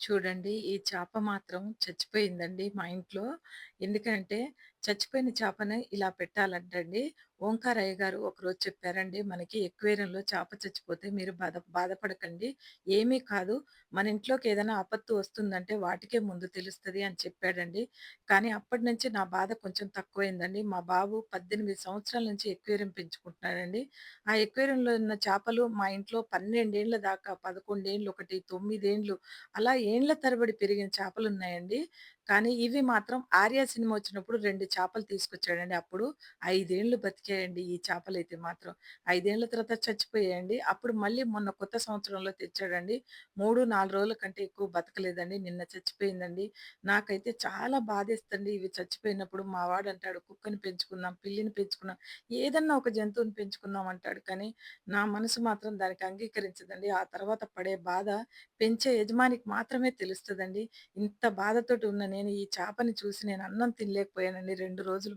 చూడండి. ఈ చేప మాత్రం చచ్చిపోయిందండి మా ఇంట్లో. ఎందుకంటే చచ్చిపోయిన చేపని ఇలా పెట్టాలంటండి ఓంకారయ్య గారు ఒకరోజు చెప్పారండి మనకి ఎక్వేరియంలో చేప చచ్చిపోతే మీరు బాధ బాధపడకండి. ఏమీ కాదు. మన ఇంట్లోకి ఏదైనా ఆపత్తు వస్తుందంటే వాటికే ముందు తెలుస్తుంది అని చెప్పాడండి. కానీ అప్పటినుంచి నా బాధ కొంచెం తక్కువైందండి. మా బాబు 18 సంవత్సరాల నుంచి ఎక్వేరియం పెంచుకుంటున్నాడండి. ఆ ఎక్వేరియంలో ఉన్న చేపలు మా ఇంట్లో పన్నెండేండ్ల దాకా పదకొండేళ్ళు ఒకటి తొమ్మిదేండ్లు అలా ఏండ్ల తరబడి పెరిగిన చేపలున్నాయండి. కానీ ఇవి మాత్రం 'ఆర్య' సినిమా వచ్చినప్పుడు రెండు చేపలు తీసుకొచ్చాడండి. అప్పుడు ఐదేండ్లు బతికి బతికాయండి ఈ చేపలైతే మాత్రం. ఐదేళ్ళ తర్వాత చచ్చిపోయాయండి. అప్పుడు మళ్ళీ మొన్న కొత్త సంవత్సరంలో తెచ్చాడండి. 3, 4 రోజుల కంటే ఎక్కువ బతకలేదండి. నిన్న చచ్చిపోయిందండి. నాకైతే చాలా బాధేస్తదండి ఇవి చచ్చిపోయినప్పుడు. మా వాడంటాడు కుక్కని పెంచుకుందాం, పిల్లిని పెంచుకుందాం, ఏదన్నా ఒక జంతువుని పెంచుకుందాం అంటాడు. కానీ నా మనసు మాత్రం దానికి అంగీకరించదండి. ఆ తర్వాత పడే బాధ పెంచే యజమానికి మాత్రమే తెలుస్తుందండి ఇంత బాధతోటి ఉన్న నేను ఈ చేపని చూసి నేను అన్నం తినలేకపోయానండి రెండు రోజులు